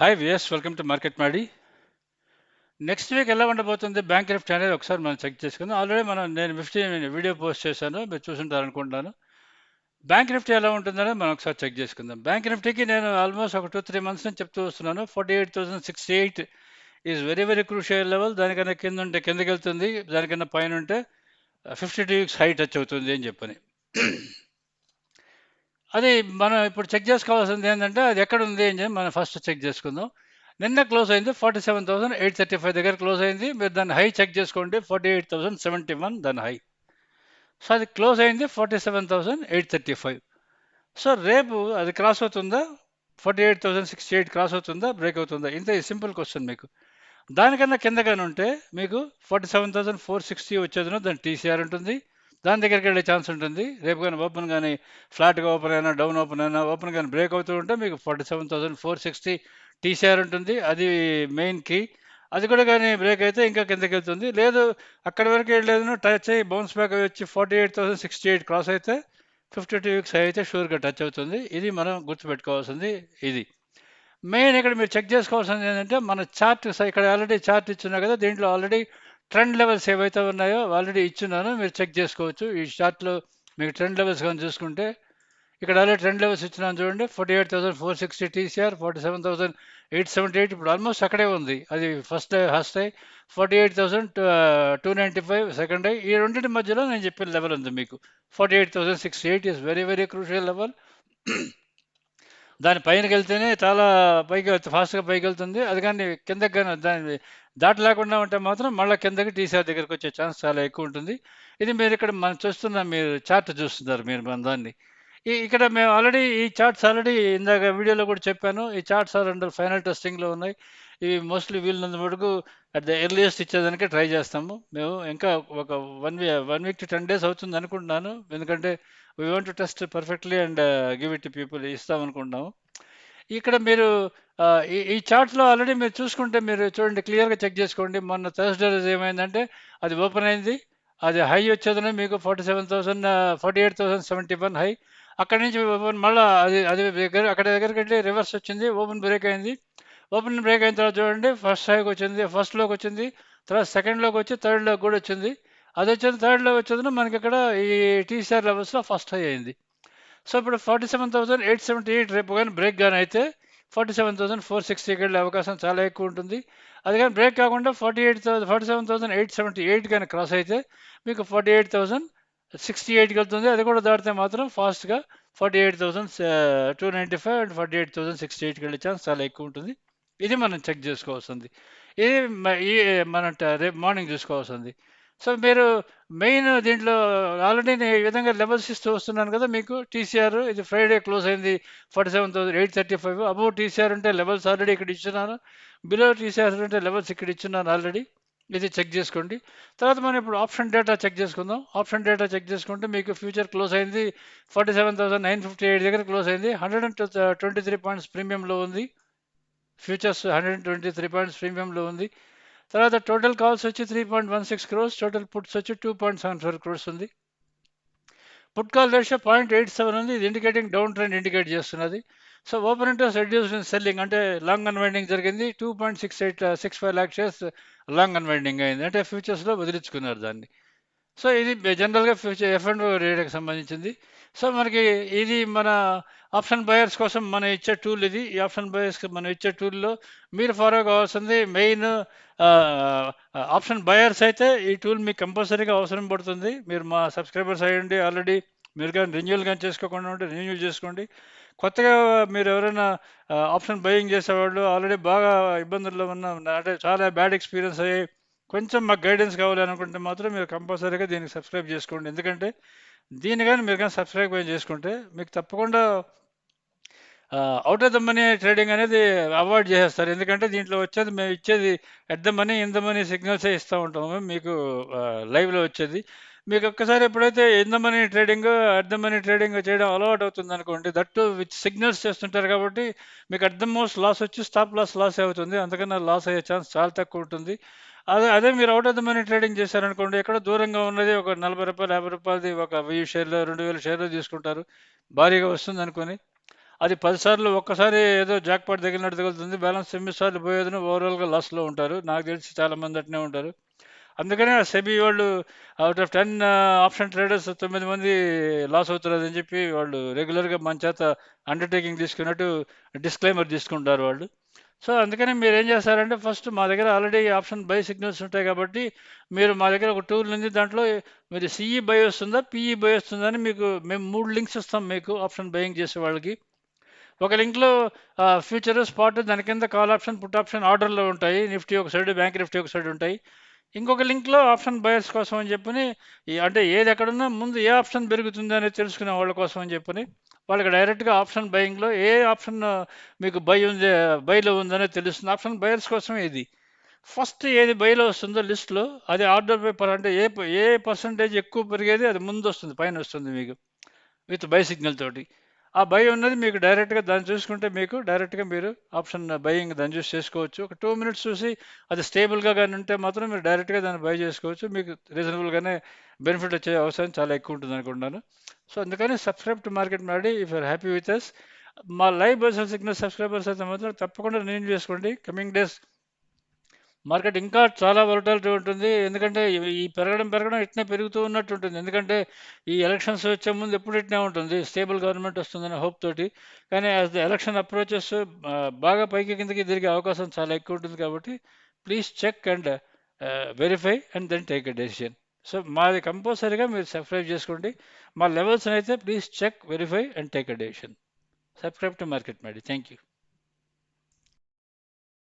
Hi VS welcome to market మాడి next week ఎలా ఉండబోతుంది బ్యాంక్ నిఫ్టీ అనేది ఒకసారి మనం చెక్ చేసుకుందాం. ఆల్రెడీ మనం నేను నిఫ్టీ వీడియో పోస్ట్ చేశాను. మీరు చూసుంటారు అనుకుంటాను బ్యాంక్ నిఫ్టీ ఎలా ఉంటుందని మనం ఒకసారి చెక్ చేసుకుందాం. బ్యాంక్ నిఫ్టీకి నేను ఆల్మోస్ట్ ఒక టూ త్రీ మంత్స్ నుంచి చెప్తూ వస్తున్నాను. Forty eight thousand sixty eight is very very crucial level దానికన్నా కింద ఉంటే కిందకి వెళ్తుంది. దానికన్నా పైన ఉంటే fifty two weeks high touch అవుతుంది అని చెప్పని. అది మనం ఇప్పుడు చెక్ చేసుకోవాల్సింది ఏంటంటే అది ఎక్కడ ఉంది అని చెప్పి మనం ఫస్ట్ చెక్ చేసుకుందాం. నిన్న క్లోజ్ అయింది forty seven thousand eight thirty five దగ్గర క్లోజ్ అయింది. మీరు దాన్ని హై చెక్ చేసుకోండి. Forty eight thousand seventy one దాని హై సో అది క్లోజ్ అయింది forty seven thousand eight thirty five so రేపు అది క్రాస్ అవుతుందా? Forty eight thousand sixty eight cross అవుతుందా? బ్రేక్ అవుతుందా? ఇంత సింపుల్ క్వశ్చన్ మీకు. దానికన్నా కిందగానే ఉంటే మీకు forty seven thousand four sixty వచ్చేదనో దాని టీసీఆర్ ఉంటుంది. దాని దగ్గరికి వెళ్ళే ఛాన్స్ ఉంటుంది. రేపు కానీ ఓపెన్ కానీ ఫ్లాట్గా ఓపెన్ అయినా డౌన్ ఓపెన్ అయినా ఓపెన్ కానీ బ్రేక్ అవుతూ ఉంటే మీకు forty seven thousand four sixty TCR ఉంటుంది. అది మెయిన్ కీ. అది కూడా కానీ బ్రేక్ అయితే ఇంకా కిందకి వెళ్తుంది. లేదు అక్కడి వరకు వెళ్ళలేదు టచ్ అయ్యి బౌన్స్ బ్యాక్ వచ్చి forty eight thousand sixty eight cross అయితే ఫిఫ్టీ టూ వీక్స్ అయితే షూర్గా టచ్ అవుతుంది. ఇది మనం గుర్తుపెట్టుకోవాల్సింది ఇది. మెయిన్ ఇక్కడ మీరు చెక్ చేసుకోవాల్సింది ఏంటంటే మన చార్ట్ ఇక్కడ ఆల్రెడీ చార్ట్ ఇచ్చున్నా కదా దీంట్లో ఆల్రెడీ ట్రెండ్ లెవెల్స్ ఏవైతే ఉన్నాయో ఆల్రెడీ ఇచ్చున్నాను మీరు చెక్ చేసుకోవచ్చు. ఈ షార్ట్లో మీకు ట్రెండ్ లెవెల్స్ కానీ చూసుకుంటే ఇక్కడ ఆల్రెడీ ట్రెండ్ లెవెల్స్ ఇచ్చినాను చూడండి. Forty eight thousand four sixty TCR forty seven thousand eight seventy eight ఇప్పుడు ఆల్మోస్ట్ అక్కడే ఉంది. అది first first high forty eight thousand two ninety five second high ఈ రెండింటి మధ్యలో నేను చెప్పిన లెవెల్ ఉంది మీకు. Forty eight thousand sixty eight is very very crucial level దాని పైనకి వెళ్తేనే చాలా పైకి ఫాస్ట్గా పైకి వెళ్తుంది అది కానీ కిందకి కానీ దాని దాటి లేకుండా ఉంటే మాత్రం మళ్ళీ కిందకి టీసీఆర్ దగ్గరికి వచ్చే ఛాన్స్ చాలా ఎక్కువ ఉంటుంది. ఇది మీరు ఇక్కడ మనం చూస్తున్న మీరు చార్ట్ చూస్తున్నారు మీరు మన దాన్ని. ఈ ఇక్కడ మేము ఆల్రెడీ ఈ చార్ట్స్ ఆల్రెడీ ఇందాక వీడియోలో కూడా చెప్పాను. ఈ చార్ట్స్ ఆర్ అండర్ ఫైనల్ టెస్టింగ్లో ఉన్నాయి. ఇవి మోస్ట్లీ వీళ్ళంత మటుకు అట్ ద ఎర్లియస్ట్ ఇచ్చేదానికి ట్రై చేస్తాము. మేము ఇంకా ఒక one we one week to ten days అవుతుంది అనుకుంటున్నాను ఎందుకంటే we want to test perfectly and give it people ఇస్తాం అనుకుంటున్నాము ఇక్కడ మీరు ఈ ఈ ఆల్రెడీ మీరు చూసుకుంటే మీరు చూడండి క్లియర్గా చెక్ చేసుకోండి. మొన్న థర్స్డే రోజు ఏమైందంటే అది ఓపెన్ అయింది. అది హై వచ్చేదని మీకు forty seven thousand forty eight thousand seventy one high. అక్కడి నుంచి ఓపెన్ మళ్ళీ అది అది దగ్గర అక్కడ దగ్గరికి వెళ్ళి రివర్స్ వచ్చింది ఓపెన్ బ్రేక్ అయింది. ఓపెన్ బ్రేక్ అయిన తర్వాత చూడండి ఫస్ట్ హైకి వచ్చింది ఫస్ట్లోకి వచ్చింది తర్వాత సెకండ్లోకి వచ్చి థర్డ్లోకి కూడా వచ్చింది. అది వచ్చింది థర్డ్లో వచ్చేదన మనకి ఇక్కడ ఈ టీసీఆర్ లెవెల్స్లో ఫస్ట్ హై అయింది. సో ఇప్పుడు forty seven thousand eight seventy eight రేపు కానీ బ్రేక్ కానీ అయితే ఫార్టీ సెవెన్ థౌసండ్ ఫోర్ సిక్స్టీకి వెళ్ళే అవకాశం చాలా ఎక్కువ ఉంటుంది. అది కానీ బ్రేక్ కాకుండా forty eight thousand forty seven thousand eight seventy eight కానీ క్రాస్ అయితే మీకు ఫార్టీ ఎయిట్ థౌసండ్ సిక్స్టీ ఎయిట్కి వెళ్తుంది అది కూడా దాటితే మాత్రం ఫాస్ట్గా forty eight thousand two ninety five and forty eight thousand sixty ఎయిట్కి వెళ్ళే ఛాన్స్ చాలా ఎక్కువ ఉంటుంది. ఇది మనం చెక్ చేసుకోవాల్సింది. ఇది ఈ మనం రేపు మార్నింగ్ చూసుకోవాల్సింది. సో మీరు మెయిన్ దీంట్లో ఆల్రెడీ నేను ఈ విధంగా లెవెల్స్ ఇస్తూ వస్తున్నాను కదా మీకు టీసీఆర్ ఇది ఫ్రైడే క్లోజ్ అయింది forty seven thousand eight thirty five. Above TCR అంటే లెవెల్స్ ఆల్రెడీ ఇక్కడ ఇచ్చున్నాను బిలో టీసీఆర్ అంటే లెవెల్స్ ఇక్కడ ఇచ్చున్నాను ఆల్రెడీ. ఇది చెక్ చేసుకోండి. తర్వాత మనం ఇప్పుడు ఆప్షన్ డేటా చెక్ చేసుకుందాం. ఆప్షన్ డేటా చెక్ చేసుకుంటే మీకు ఫ్యూచర్ క్లోజ్ అయింది forty seven thousand nine fifty eight దగ్గర క్లోజ్ అయింది. Hundred and twenty three points ప్రీమియంలో ఉంది. Futures hundred and twenty three points ప్రీమియంలో ఉంది. తర్వాత టోటల్ కాల్స్ వచ్చి three point one six crores total puts వచ్చి two point seven four crores ఉంది. Put call ratio point eight seven ఉంది. ఇది indicating down trend indicate చేస్తున్నది. So open interest reduce in selling అంటే long unwinding జరిగింది. Two point six eight six five lakh shares long unwinding అయింది. అంటే ఫ్యూచర్స్లో వదిలించుకున్నారు దాన్ని. So ఇది జనరల్గా ఫ్యూచర్ ఎఫ్ అండ్ రేట్కి సంబంధించింది. సో మనకి ఇది మన ఆప్షన్ బయర్స్ కోసం మనం ఇచ్చే టూల్ ఇది. ఈ ఆప్షన్ బయర్స్కి మనం ఇచ్చే టూల్లో మీరు ఫాలో కావాల్సింది మెయిన్ ఆప్షన్ బయర్స్ అయితే ఈ టూల్ మీకు కంపల్సరీగా అవసరం పడుతుంది. మీరు మా సబ్స్క్రైబర్స్ అయ్యండి ఆల్రెడీ మీరు కానీ రెన్యూల్ కానీ చేసుకోకుండా ఉంటే రెన్యూల్ చేసుకోండి. కొత్తగా మీరు ఎవరైనా ఆప్షన్ బయింగ్ చేసేవాళ్ళు ఆల్రెడీ బాగా ఇబ్బందుల్లో ఉన్న అంటే చాలా బ్యాడ్ ఎక్స్పీరియన్స్ అయ్యి కొంచెం మాకు గైడెన్స్ కావాలి అనుకుంటే మాత్రం మీరు కంపల్సరీగా దీనికి సబ్స్క్రైబ్ చేసుకోండి. ఎందుకంటే దీన్ని కానీ మీరు కానీ సబ్స్క్రైబ్ చేసుకుంటే మీకు తప్పకుండా out of the money trading అనేది అవాయిడ్ చేసేస్తారు. ఎందుకంటే దీంట్లో వచ్చేది మేము ఇచ్చేది at the money in the money సిగ్నల్సే ఇస్తూ ఉంటాము మీకు లైవ్లో వచ్చేది. మీకు ఒక్కసారి ఎప్పుడైతే in the money trading at the money trading చేయడం అలవాటు అవుతుంది అనుకోండి దట్ విత్ సిగ్నల్స్ చేస్తుంటారు కాబట్టి మీకు అట్ ద మోస్ట్ లాస్ వచ్చి స్టాప్ లాస్ లాస్ అవుతుంది. అందుకని లాస్ అయ్యే ఛాన్స్ చాలా తక్కువ ఉంటుంది. అదే అదే మీరు out of the money trading చేశారనుకోండి ఎక్కడ దూరంగా ఉన్నది ఒక నలభై రూపాయలు యాభై రూపాయలది ఒక వెయ్యి షేర్లు రెండు వేల షేర్లు తీసుకుంటారు. భారీగా వస్తుంది అనుకొని అది పదిసార్లు ఒక్కసారి ఏదో జాక్పాట్ తగిలినట్టు తగులుతుంది బ్యాలెన్స్ తొమ్మిది సార్లు పోయేదని ఓవరాల్గా లాస్లో ఉంటారు. నాకు తెలిసి చాలామంది అట్నే ఉంటారు. అందుకనే సెబీ వాళ్ళు out of ten option traders తొమ్మిది మంది లాస్ అవుతున్నారని చెప్పి వాళ్ళు రెగ్యులర్గా మన చేత అండర్టేకింగ్ తీసుకున్నట్టు డిస్క్లైమర్ తీసుకుంటారు వాళ్ళు. సో అందుకని మీరు ఏం చేస్తారంటే ఫస్ట్ మా దగ్గర ఆల్రెడీ ఆప్షన్ బై సిగ్నల్స్ ఉంటాయి కాబట్టి మీరు మా దగ్గర ఒక టూల్ ఉంది దాంట్లో మీరు సిఈ బై వస్తుందా పిఈ బై వస్తుందా అని మీకు మేము మూడు లింక్స్ ఇస్తాం మీకు ఆప్షన్ బయింగ్ చేసే వాళ్ళకి. ఒక లింక్లో ఫ్యూచర్ స్పాట్ దాని కింద కాల్ ఆప్షన్ పుట్ ఆప్షన్ ఆర్డర్లో ఉంటాయి. నిఫ్టీ ఒక సైడ్ బ్యాంక్ నిఫ్టీ ఒక సైడ్ ఉంటాయి. ఇంకొక లింక్లో ఆప్షన్ బయర్స్ కోసం అని చెప్పని అంటే ఏది ఎక్కడున్నా ముందు ఏ ఆప్షన్ పెరుగుతుంది అనేది తెలుసుకునే వాళ్ళ కోసం అని చెప్పని వాళ్ళకి డైరెక్ట్గా ఆప్షన్ బయింగ్లో ఏ ఆప్షన్ మీకు బై ఉంది బైలో ఉందనేది తెలుస్తుంది. ఆప్షన్ బయర్స్ కోసం ఇది. ఫస్ట్ ఏది బైలో వస్తుందో లిస్ట్లో అది ఆర్డర్ పేపర్ అంటే ఏ ఏ పర్సంటేజ్ ఎక్కువ పెరిగేది అది ముందు వస్తుంది పైన వస్తుంది మీకు విత్ బై సిగ్నల్ తోటి. ఆ బై ఉన్నది మీకు డైరెక్ట్గా దాన్ని చూసుకుంటే మీకు డైరెక్ట్గా మీరు ఆప్షన్ బయింగ్ దాన్ని చూసి చేసుకోవచ్చు. ఒక టూ మినిట్స్ చూసి అది స్టేబుల్గా కానీ ఉంటే మాత్రం మీరు డైరెక్ట్గా దాన్ని బై చేసుకోవచ్చు. మీకు రీజనబుల్గానే బెనిఫిట్ వచ్చే అవసరం చాలా ఎక్కువ ఉంటుంది అనుకుంటున్నాను. సో అందుకని సబ్స్క్రైబ్ టు మార్కెట్ మాడి if are happy with us మా లైవ్ బర్సల్ సిగ్నల్ సబ్స్క్రైబర్స్ అయితే మాత్రం తప్పకుండా నేను చేసుకోండి. కమింగ్ డేస్ మార్కెట్ ఇంకా చాలా వరటాలిటీ ఉంటుంది. ఎందుకంటే ఈ పెరగడం పెరగడం ఇట్నే పెరుగుతూ ఉన్నట్టు ఉంటుంది ఎందుకంటే ఈ ఎలక్షన్స్ వచ్చే ముందు ఎప్పుడు ఇట్నే ఉంటుంది. స్టేబుల్ గవర్నమెంట్ వస్తుందనే హోప్ తోటి. కానీ యాజ్ ద ఎలక్షన్ అప్రోచెస్ బాగా పైకి కిందకి తిరిగే అవకాశం చాలా ఎక్కువ ఉంటుంది కాబట్టి please check and verify and then take a decision so మాది కంపల్సరీగా మీరు సబ్స్క్రైబ్ చేసుకోండి. మా లెవెల్స్ అయితే please check verify and take a decision subscribe to market మేడి థ్యాంక్ యూ